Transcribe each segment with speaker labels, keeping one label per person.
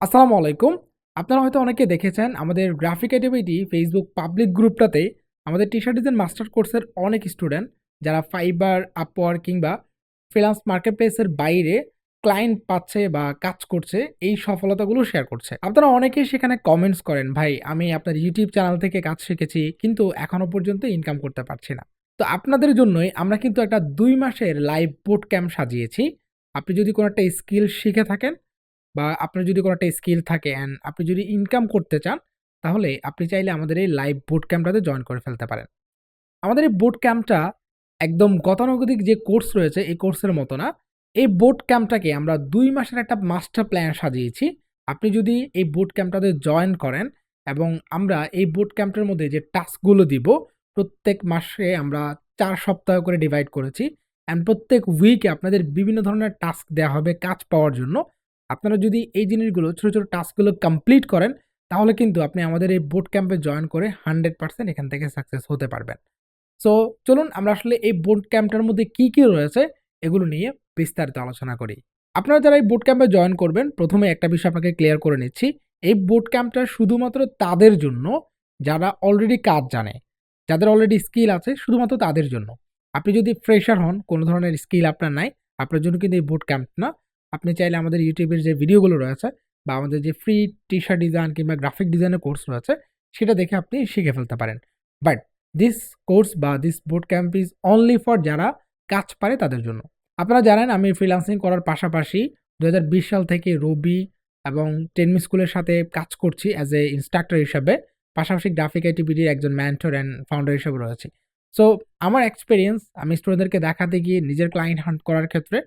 Speaker 1: আসসালামু আলাইকুম। আপনারা হয়তো অনেকে দেখেছেন আমাদের গ্রাফিক একাডেমিটি ফেসবুক পাবলিক গ্রুপটাতে আমাদের টি শার্ট ডিজাইন মাস্টার কোর্সের অনেক স্টুডেন্ট যারা ফাইবার আপওয়ার কিংবা ফ্রিলান্স মার্কেট প্লেসের বাইরে ক্লায়েন্ট পাচ্ছে বা কাজ করছে, এই সফলতাগুলো শেয়ার করছে। আপনারা অনেকেই সেখানে কমেন্টস করেন, ভাই, আমি আপনার ইউটিউব চ্যানেল থেকে কাজ শিখেছি, কিন্তু এখনও পর্যন্ত ইনকাম করতে পারছি না। তো আপনাদের জন্যই আমরা কিন্তু একটা দুই মাসের লাইভ বোট ক্যাম্প সাজিয়েছি। আপনি যদি কোনো একটা স্কিল শিখে থাকেন বা আপনার যদি কোনো একটা স্কিল থাকে অ্যান্ড আপনি যদি ইনকাম করতে চান, তাহলে আপনি চাইলে আমাদের এই লাইভ বুট ক্যাম্পটাতে জয়েন করে ফেলতে পারেন। আমাদের এই বুট ক্যাম্পটা একদম গতানুগতিক যে কোর্স রয়েছে, এই কোর্সের মতো না। এই বোট ক্যাম্পটাকে আমরা দুই মাসের একটা মাস্টার প্ল্যান সাজিয়েছি। আপনি যদি এই বুট ক্যাম্পটাতে জয়েন করেন এবং আমরা এই বুট ক্যাম্পটার মধ্যে যে টাস্কগুলো দিব, প্রত্যেক মাসে আমরা চার সপ্তাহ করে ডিভাইড করেছি। অ্যান্ড প্রত্যেক উইকে আপনাদের বিভিন্ন ধরনের টাস্ক দেওয়া হবে কাজ পাওয়ার জন্য। আপনারা যদি এই জিনিসগুলো ছোটো ছোটো টাস্কগুলো কমপ্লিট করেন, তাহলে কিন্তু আপনি আমাদের এই বোট ক্যাম্পে জয়েন করে হান্ড্রেড পার্সেন্ট এখান থেকে সাকসেস হতে পারবেন। সো চলুন আমরা আসলে এই বোট ক্যাম্পটার মধ্যে কী কী রয়েছে, এগুলো নিয়ে বিস্তারিত আলোচনা করি। আপনারা যারা এই বোট ক্যাম্পে জয়েন করবেন, প্রথমে একটা বিষয় আপনাকে ক্লিয়ার করে নিচ্ছি। এই বোট ক্যাম্পটা শুধুমাত্র তাদের জন্য, যারা অলরেডি কাজ জানে, যাদের অলরেডি স্কিল আছে, শুধুমাত্র তাদের জন্য। আপনি যদি ফ্রেশার হন, কোনো ধরনের স্কিল আপনার নাই, আপনার জন্য কিন্তু এই বোট ক্যাম্প না। আপনি চাইলে আমাদের ইউটিউবের যে ভিডিওগুলো রয়েছে বা আমাদের যে ফ্রি টি শার্ট ডিজাইন কিংবা গ্রাফিক ডিজাইনের কোর্স রয়েছে, সেটা দেখে আপনি শিখে ফেলতে পারেন। বাট দিস কোর্স বা this boot camp is only for যারা কাজ পারে তাদের জন্য। আপনারা জানেন আমি ফ্রিলান্সিং করার পাশাপাশি দু হাজার বিশ সাল থেকে রবি এবং টেনমি স্কুলের সাথে কাজ করছি অ্যাজ এ ইনস্ট্রাক্টর হিসাবে। পাশাপাশি গ্রাফিক আইটিভিটির একজন ম্যান্টর অ্যান্ড ফাউন্ডার হিসেবে রয়েছে। সো আমার এক্সপিরিয়েন্স আমি স্টুডেন্টদেরকে দেখাতে গিয়ে নিজের ক্লায়েন্ট হান্ট করার ক্ষেত্রে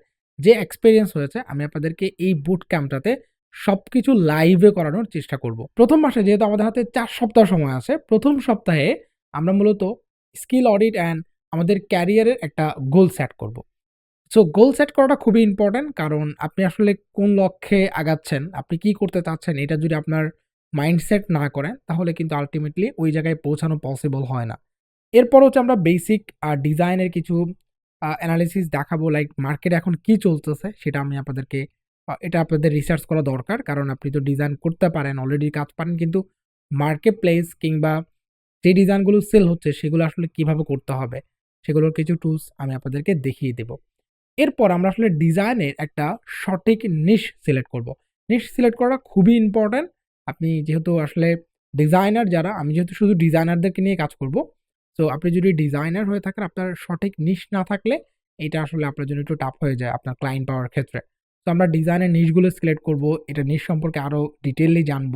Speaker 1: যে এক্সপিরিয়েন্স হয়েছে, আমি আপনাদেরকে এই বুট ক্যাম্পটাতে সব কিছু লাইভে করানোর চেষ্টা করব। প্রথম মাসে যেহেতু আমাদের হাতে চার সপ্তাহ সময় আছে, প্রথম সপ্তাহে আমরা মূলত স্কিল অডিট অ্যান্ড আমাদের ক্যারিয়ারের একটা গোল সেট করব। সো গোল সেট করাটা খুবই ইম্পর্ট্যান্ট কারণ আপনি আসলে কোন লক্ষ্যে আগাচ্ছেন, আপনি কি করতে চাচ্ছেন, এটা যদি আপনার মাইন্ডসেট না করেন, তাহলে কিন্তু আলটিমেটলি ওই জায়গায় পৌঁছানো পসিবল হয় না। এরপর হচ্ছে আমরা বেসিক আর ডিজাইনের কিছু অ্যানালিসিস দেখাবো লাইক মার্কেট এখন কি চলতেছে সেটা আমি আপনাদেরকে এটা আপনাদের রিসার্চ করা দরকার। কারণ আপনি তো ডিজাইন করতে পারেন অলরেডি কাজ পারেন, কিন্তু মার্কেট প্লেস কিংবা যে ডিজাইনগুলো সেল হচ্ছে, সেগুলো আসলে কীভাবে করতে হবে, সেগুলোর কিছু টুলস আমি আপনাদেরকে দেখিয়ে দেব। এরপর আমরা আসলে ডিজাইনের একটা সঠিক নিশ সিলেক্ট করব। নিশ সিলেক্ট করা খুবই ইম্পর্ট্যান্ট আপনি যেহেতু আসলে ডিজাইনার যারা, আমি যেহেতু শুধু ডিজাইনারদেরকে নিয়ে কাজ করব তো আপনি যদি ডিজাইনার হয়ে থাকেন, আপনার সঠিক নিশ না থাকলে এটা আসলে আপনার জন্য একটু টাফ হয়ে যায় আপনার ক্লায়েন্ট পাওয়ার ক্ষেত্রে। তো আমরা ডিজাইনের নিশগুলো সিলেক্ট করব, এটা নিশ সম্পর্কে আরও ডিটেললি জানব,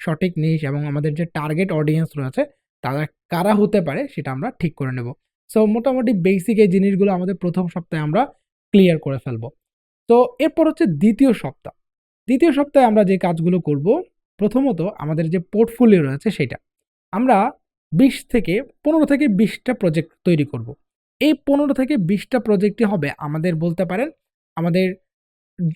Speaker 1: সঠিক নিশ এবং আমাদের যে টার্গেট অডিয়েন্স রয়েছে, তারা কারা হতে পারে সেটা আমরা ঠিক করে নেব। সো মোটামুটি বেসিক এই জিনিসগুলো আমাদের প্রথম সপ্তাহে আমরা ক্লিয়ার করে ফেলব। তো এরপর হচ্ছে দ্বিতীয় সপ্তাহ। দ্বিতীয় সপ্তাহে আমরা যে কাজগুলো করব, প্রথমত আমাদের যে পোর্টফোলিও রয়েছে সেটা। আমরা বিশ থেকে পনেরো থেকে বিশটা প্রজেক্ট তৈরি করব। এই পনেরো থেকে বিশটা প্রজেক্টই হবে আমাদের বলতে পারেন আমাদের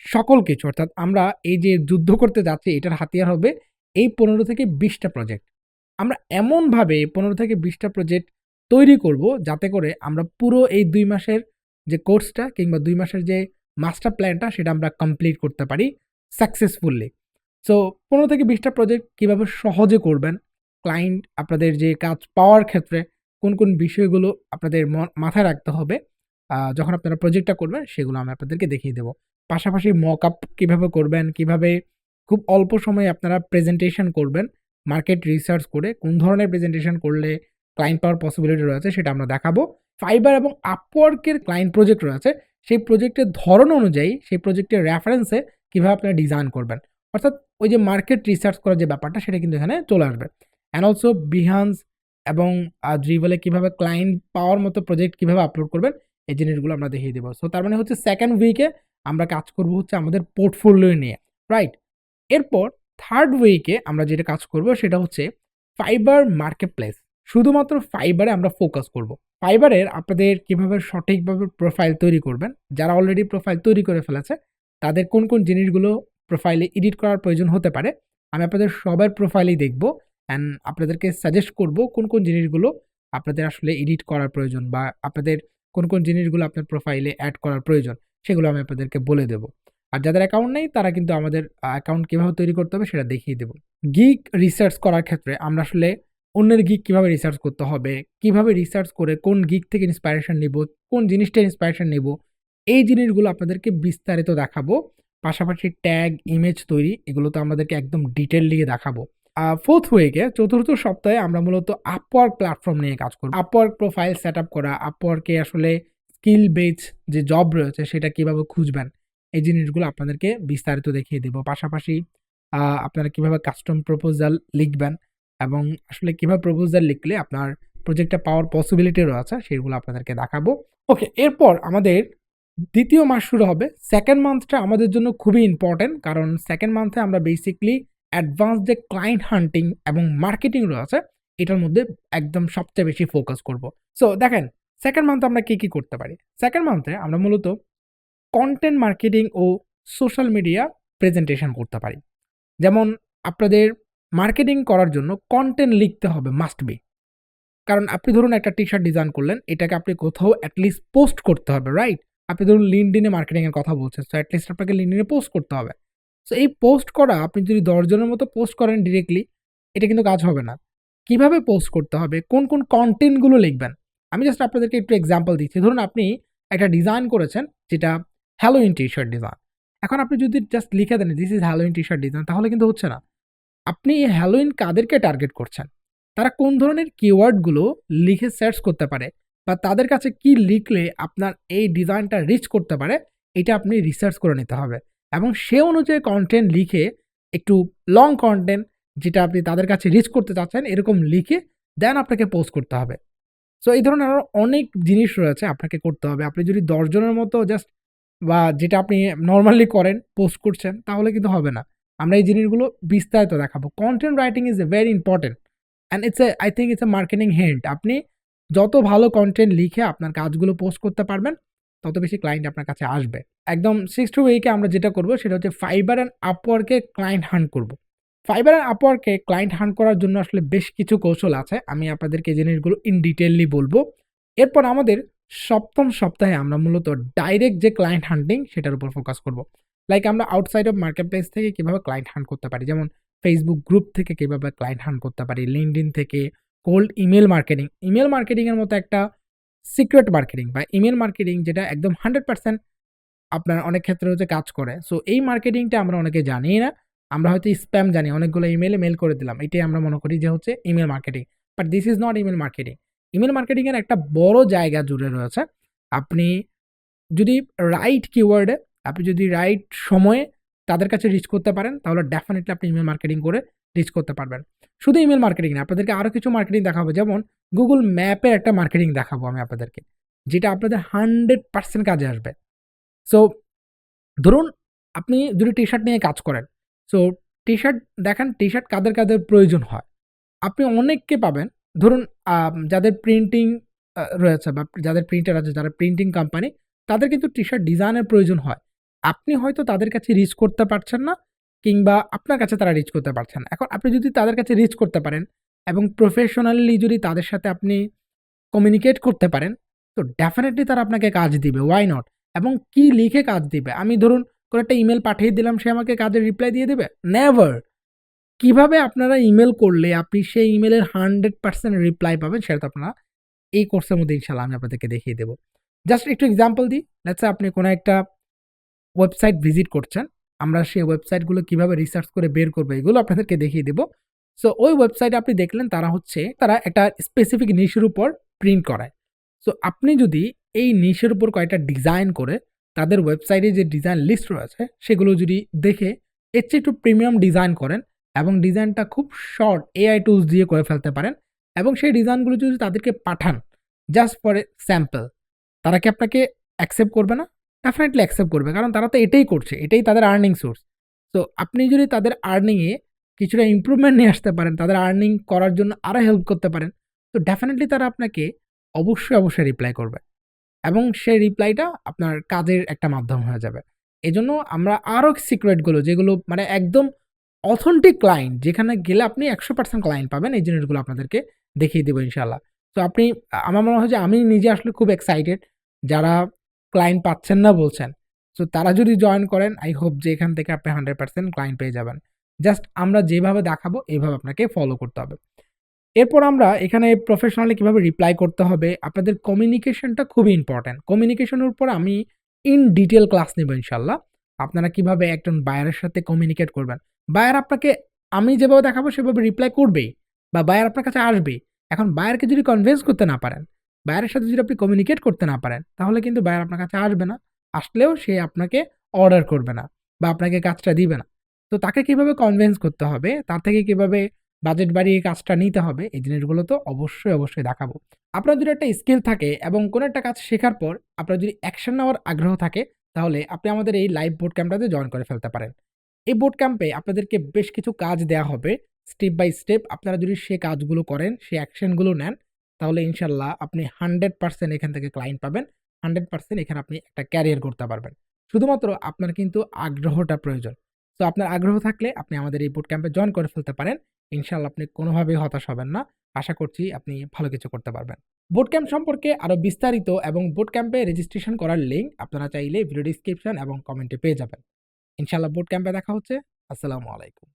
Speaker 1: সকল কিছু, অর্থাৎ আমরা এই যে যুদ্ধ করতে যাচ্ছি এটার হাতিয়ার হবে এই পনেরো থেকে বিশটা প্রজেক্ট আমরা এমনভাবে পনেরো থেকে বিশটা প্রজেক্ট তৈরি করব যাতে করে আমরা পুরো এই দুই মাসের যে কোর্সটা কিংবা দুই মাসের যে মাস্টার প্ল্যানটা সেটা আমরা কমপ্লিট করতে পারি সাকসেসফুলি সো পনেরো থেকে বিশটা প্রজেক্ট কীভাবে সহজে করবেন ক্লায়েন্ট আপনাদের যে কাজ পাওয়ার ক্ষেত্রে কোন কোন বিষয়গুলো আপনাদের মাথায় রাখতে হবে যখন আপনারা প্রজেক্টটা করবেন সেগুলো আমি আপনাদেরকে দেখিয়ে দেবো। পাশাপাশি মক আপ কীভাবে করবেন, কীভাবে খুব অল্প সময়ে আপনারা প্রেজেন্টেশন করবেন মার্কেট রিসার্চ করে কোন ধরনের প্রেজেন্টেশন করলে ক্লায়েন্ট পাওয়ার পসিবিলিটি রয়েছে সেটা আমরা দেখাবো। ফাইবার এবং আপওয়ার্কের ক্লায়েন্ট প্রজেক্ট রয়েছে, সেই প্রজেক্টের ধরন অনুযায়ী, সেই প্রজেক্টের রেফারেন্সে কীভাবে আপনারা ডিজাইন করবেন। অর্থাৎ ওই যে মার্কেট রিসার্চ করার যে ব্যাপারটা সেটা কিন্তু এখানে চলে আসবে। অ্যান্ড অলসো বিহান্স এবং ড্রিভেলে কীভাবে ক্লায়েন্ট পাওয়ার মতো প্রজেক্ট কীভাবে আপলোড করবেন, এই জিনিসগুলো আমরা দেখিয়ে দেবো। সো তার মানে হচ্ছে সেকেন্ড উইকে আমরা কাজ করব হচ্ছে আমাদের পোর্টফোলিও নিয়ে রাইট এরপর থার্ড উইকে আমরা যেটা কাজ করব সেটা হচ্ছে ফাইবার মার্কেট প্লেস শুধুমাত্র ফাইবারে আমরা ফোকাস করব। ফাইবারের আপনাদের কীভাবে সঠিকভাবে প্রোফাইল তৈরি করবেন, যারা অলরেডি প্রোফাইল তৈরি করে ফেলেছে, তাদের কোন কোন জিনিসগুলো প্রোফাইলে এডিট করার প্রয়োজন হতে পারে, আমি আপনাদের সবার প্রোফাইলেই দেখব। অ্যান্ড আপনাদেরকে সাজেস্ট করব কোন কোন জিনিসগুলো আপনাদের আসলে এডিট করার প্রয়োজন বা আপনাদের কোন কোন জিনিসগুলো আপনার প্রোফাইলে অ্যাড করার প্রয়োজন, সেগুলো আমি আপনাদেরকে বলে দেবো। আর যাদের অ্যাকাউন্ট নেই, তারা কিন্তু আমাদের অ্যাকাউন্ট কীভাবে তৈরি করতে হবে সেটা দেখিয়ে দেবো। গিক রিসার্চ করার ক্ষেত্রে আমরা আসলে অন্যের গিক কীভাবে রিসার্চ করতে হবে, কীভাবে রিসার্চ করে কোন গিক থেকে ইন্সপায়ারেশন নিব, কোন জিনিসটা ইন্সপায়ারেশন নিব, এই জিনিসগুলো আপনাদেরকে বিস্তারিত দেখাবো। পাশাপাশি ট্যাগ ইমেজ তৈরি, এগুলো তো আমাদেরকে একদম ডিটেল দিয়ে দেখাবো। ফোর্থ ওয়েকে চতুর্থ সপ্তাহে আমরা মূলত আপওয়ার্ক প্ল্যাটফর্ম নিয়ে কাজ করব। আপওয়ার্ক প্রোফাইল সেট আপ করা আপওয়ার্কে আসলে স্কিল বেজ যে জব রয়েছে সেটা কীভাবে খুঁজবেন, এই জিনিসগুলো আপনাদেরকে বিস্তারিত দেখিয়ে দেবো। পাশাপাশি আপনারা কীভাবে কাস্টম প্রপোজাল লিখবেন এবং আসলে কীভাবে প্রপোজাল লিখলে আপনার প্রজেক্টটা পাওয়ার পসিবিলিটি রয়েছে সেগুলো আপনাদেরকে দেখাবো। ওকে এরপর আমাদের দ্বিতীয় মাস শুরু হবে। সেকেন্ড মান্থটা আমাদের জন্য খুবই ইম্পর্টেন্ট কারণ সেকেন্ড মান্থে আমরা বেসিকলি অ্যাডভান্স যে ক্লায়েন্ট হান্টিং এবং মার্কেটিং রয়েছে এটার মধ্যে একদম সবচেয়ে বেশি ফোকাস করব। সো দেখেন সেকেন্ড মান্থে আমরা কী কী করতে পারি? সেকেন্ড মান্থে আমরা মূলত কন্টেন্ট মার্কেটিং ও সোশ্যাল মিডিয়া প্রেজেন্টেশন করতে পারি। যেমন আপনাদের মার্কেটিং করার জন্য কন্টেন্ট লিখতে হবে মাস্ট বি কারণ আপনি ধরুন একটা টি শার্ট ডিজাইন করলেন, এটাকে আপনি কোথাও অ্যাটলিস্ট পোস্ট করতে হবে রাইট আপনি ধরুন লিঙ্কডিনে মার্কেটিংয়ের কথা বলছেন সো অ্যাটলিস্ট আপনাকে লিঙ্কডিনে পোস্ট করতে হবে। সো এই পোস্ট করা, আপনি যদি দশজনের মতো পোস্ট করেন ডিরেক্টলি এটা কিন্তু কাজ হবে না। কীভাবে পোস্ট করতে হবে? কোন কোন কন্টেন্টগুলো লিখবেন? আমি জাস্ট আপনাদেরকে একটু এক্সাম্পল দিচ্ছি। ধরুন আপনি একটা ডিজাইন করেছেন, যেটা হ্যালোইন টি শার্ট ডিজাইন এখন আপনি যদি জাস্ট লিখে দেন this is Halloween T shirt design তাহলে কিন্তু হচ্ছে না। আপনি হ্যালোইন কাদেরকে টার্গেট করছেন? তারা কোন ধরনের কিওয়ার্ডগুলো লিখে সার্চ করতে পারে? বা তাদের কাছে কি লিখলে আপনার এই ডিজাইনটা রিচ করতে পারে? এটা আপনি রিসার্চ করে নিতে হবে। এবং সে অনুযায়ী কন্টেন্ট লিখে একটু লং কন্টেন্ট যেটা আপনি তাদের কাছে রিচ করতে চাচ্ছেন, এরকম লিখে দেন আপনাকে পোস্ট করতে হবে। সো এই ধরনের আরও অনেক জিনিস রয়েছে আপনাকে করতে হবে। আপনি যদি দশজনের মতো জাস্ট বা যেটা আপনি নর্মালি করেন পোস্ট করছেন, তাহলে কিন্তু হবে না। আমরা এই জিনিসগুলো বিস্তারিত দেখাবো। Content writing is a very important and it's a I think it's a marketing hint আপনি যত ভালো কন্টেন্ট লিখে আপনার কাজগুলো পোস্ট করতে পারবেন তত বেশি ক্লায়েন্ট আপনার কাছে আসবে। একদম সিক্স টু উইকে আমরা যেটা করব সেটা হচ্ছে ফাইবার অ্যান্ড আপওয়ার্কে ক্লায়েন্ট হান্ট করব। ফাইবার অ্যান্ড আপওয়ার্কে ক্লায়েন্ট হান্ট করার জন্য আসলে বেশ কিছু কৌশল আছে, আমি আপনাদেরকে জিনিসগুলো ইন ডিটেললি বলব। এরপর আমাদের সপ্তম সপ্তাহে আমরা মূলত ডাইরেক্ট যে ক্লায়েন্ট হান্টিং সেটার উপর ফোকাস করব। লাইক আমরা আউটসাইড অফ মার্কেট প্লেস থেকে কীভাবে ক্লায়েন্ট হান্ট করতে পারি, যেমন ফেসবুক গ্রুপ থেকে কীভাবে ক্লায়েন্ট হান্ট করতে পারি লিঙ্কডিন থেকে কোল্ড ইমেল মার্কেটিং ইমেল মার্কেটিংয়ের মতো একটা সিক্রেট মার্কেটিং বা ইমেল মার্কেটিং যেটা একদম হান্ড্রেড পার্সেন্ট আপনার অনেক ক্ষেত্রে হচ্ছে কাজ করে। সো এই মার্কেটিংটা আমরা অনেকে জানি না। আমরা হয়তো স্প্যাম জানি, অনেকগুলো ইমেলে মেল করে দিলাম। এটাই আমরা মনে করি যে হচ্ছে email marketing. But this is not email marketing. Email মার্কেটিংয়ের একটা বড় জায়গা জুড়ে রয়েছে। আপনি যদি রাইট কিওয়ার্ডে, আপনি যদি রাইট সময়ে তাদের কাছে রিচ করতে পারেন, তাহলে ডেফিনেটলি আপনি ইমেল মার্কেটিং করে রিচ করতে পারবেন। শুধু ইমেল মার্কেটিং না, আপনাদেরকে আরও কিছু মার্কেটিং দেখাবো। যেমন গুগল ম্যাপের একটা মার্কেটিং দেখাবো আমি আপনাদেরকে, যেটা আপনাদের হান্ড্রেড পার্সেন্ট কাজে আসবে। সো ধরুন আপনি যদি টি শার্ট নিয়ে কাজ করেন। সো টি শার্ট দেখেন টি শার্ট কাদের কাদের প্রয়োজন হয়। আপনি অনেককে পাবেন। ধরুন যাদের প্রিন্টিং রয়েছে বা যাদের প্রিন্টার আছে, যারা প্রিন্টিং কোম্পানি তাদের কিন্তু টি শার্ট ডিজাইনের প্রয়োজন হয়। আপনি হয়তো তাদের কাছে রিচ করতে পারছেন না কিংবা আপনার কাছে তারা রিচ করতে পারছেন। এখন আপনি যদি তাদের কাছে রিচ করতে পারেন এবং প্রফেশনালি যদি তাদের সাথে আপনি কমিউনিকেট করতে পারেন, তো ডেফিনেটলি তারা আপনাকে কাজ দিবে ওয়াই নট এবং কি লিখে কাজ দিবে? আমি ধরুন কোনো একটা ইমেল পাঠিয়ে দিলাম, সে আমাকে কাজের রিপ্লাই দিয়ে দেবে? নেভার কীভাবে আপনারা ইমেল করলে আপনি সেই ইমেলের হান্ড্রেড পার্সেন্ট রিপ্লাই পাবেন, সেটা তো আপনারা এই কোর্সের মধ্যে ইনশাল্লাহ আমি আপনাদেরকে দেখিয়ে দেবো। জাস্ট একটু এক্সাম্পল দিই। লেটস আপনি কোনো একটা ওয়েবসাইট ভিজিট করছেন আমরা সেই ওয়েবসাইটগুলো কীভাবে রিসার্চ করে বের করব, এগুলো আপনাদেরকে দেখিয়ে দেবো। সো ওই ওয়েবসাইট আপনি দেখলেন তারা হচ্ছে, তারা একটা স্পেসিফিক নিশের উপর প্রিন্ট করায়। সো আপনি যদি এই নিশের উপর কয়েকটা ডিজাইন করে, তাদের ওয়েবসাইটে যে ডিজাইন লিস্ট রয়েছে, সেগুলো যদি দেখে, এর চেয়ে একটু প্রিমিয়াম ডিজাইন করেন এবং ডিজাইনটা খুব শর্ট এআই টুলস দিয়ে করে ফেলতে পারেন এবং সেই ডিজাইনগুলো যদি তাদেরকে পাঠান জাস্ট ফর এ স্যাম্পল তারা কি আপনাকে অ্যাকসেপ্ট করবে না? ডেফিনেটলি অ্যাকসেপ্ট করবে। কারণ তারা তো এটাই করছে, এটাই তাদের আর্নিং সোর্স তো আপনি যদি তাদের আর্নিংয়ে কিছুটা ইম্প্রুভমেন্ট নিয়ে আসতে পারেন, তাদের আর্নিং করার জন্য আরও হেল্প করতে পারেন, তো ডেফিনেটলি তারা আপনাকে অবশ্যই অবশ্যই রিপ্লাই করবে। এবং সেই রিপ্লাইটা আপনার কাজের একটা মাধ্যম হয়ে যাবে। এজন্য আমরা আরও সিক্রেটগুলো যেগুলো মানে একদম অথেন্টিক ক্লায়েন্ট যেখানে গেলে আপনি একশো পার্সেন্ট ক্লায়েন্ট পাবেন, এই জিনিসগুলো আপনাদেরকে দেখিয়ে দেবো ইনশাল্লাহ তো আপনি, আমার মনে হয় যে আমি নিজে আসলে খুব এক্সাইটেড যারা ক্লায়েন্ট পাচ্ছেন না বলছেন। সো তারা যদি জয়েন করেন আই হোপ যে এখান থেকে আপনি হান্ড্রেড পার্সেন্ট ক্লায়েন্ট পেয়ে যাবেন। জাস্ট আমরা যেভাবে দেখাবো, এইভাবে আপনাকে ফলো করতে হবে। এরপর আমরা এখানে প্রফেশনালি কীভাবে রিপ্লাই করতে হবে, আপনাদের কমিউনিকেশনটা খুবই ইম্পর্ট্যান্ট কমিউনিকেশনের উপর আমি ইন ডিটেল ক্লাস নেব ইনশাল্লাহ আপনারা কীভাবে একজন বায়ারের সাথে কমিউনিকেট করবেন? বায়ার আপনাকে, আমি যেভাবে দেখাবো, সেভাবে রিপ্লাই করবেই বা বায়ার আপনার কাছে আসবেই। এখন বায়ারকে যদি কনভিন্স করতে না পারেন বায়ারের সাথে যদি আপনি কমিউনিকেট করতে না পারেন, তাহলে কিন্তু বায়ার আপনার কাছে আসবে না। আসলেও সে আপনাকে অর্ডার করবে না বা আপনাকে কাজটা দিবে না। তো তাকে কীভাবে কনভিন্স করতে হবে? তার থেকে কীভাবে বাজেট বাড়িয়ে কাজটা নিতে হবে? এই জিনিসগুলো তো অবশ্যই অবশ্যই দেখাবো। আপনার যদি একটা স্কিল থাকে এবং কোনো একটা কাজ শেখার পর আপনার যদি অ্যাকশন নেওয়ার আগ্রহ থাকে, তাহলে আপনি আমাদের এই লাইভ বোট ক্যাম্পটাতে জয়েন করে ফেলতে পারেন। এই বোট ক্যাম্পে আপনাদেরকে বেশ কিছু কাজ দেওয়া হবে। স্টেপ বাই স্টেপ আপনারা যদি সে কাজগুলো করেন, সে অ্যাকশনগুলো নেন তাহলে ইনশাল্লাহ আপনি হান্ড্রেড পার্সেন্ট এখান থেকে ক্লায়েন্ট পাবেন, হান্ড্রেড পার্সেন্ট এখানে আপনি একটা ক্যারিয়ার করতে পারবেন। শুধুমাত্র আপনার কিন্তু আগ্রহটা প্রয়োজন। তো আপনার আগ্রহ থাকলে আপনি আমাদের এই বুট ক্যাম্পে জয়েন করে ফেলতে পারেন। ইনশাল্লাহ আপনি কোনোভাবেই হতাশ হবেন না। আশা করছি আপনি ভালো কিছু করতে পারবেন। বুট ক্যাম্প সম্পর্কে আরও বিস্তারিত এবং বুট ক্যাম্পে রেজিস্ট্রেশন করার লিঙ্ক আপনারা চাইলে ভিডিও ডিসক্রিপশন এবং কমেন্টে পেয়ে যাবেন। ইনশাল্লাহ বুট ক্যাম্পে দেখা হচ্ছে। আসসালামু আলাইকুম।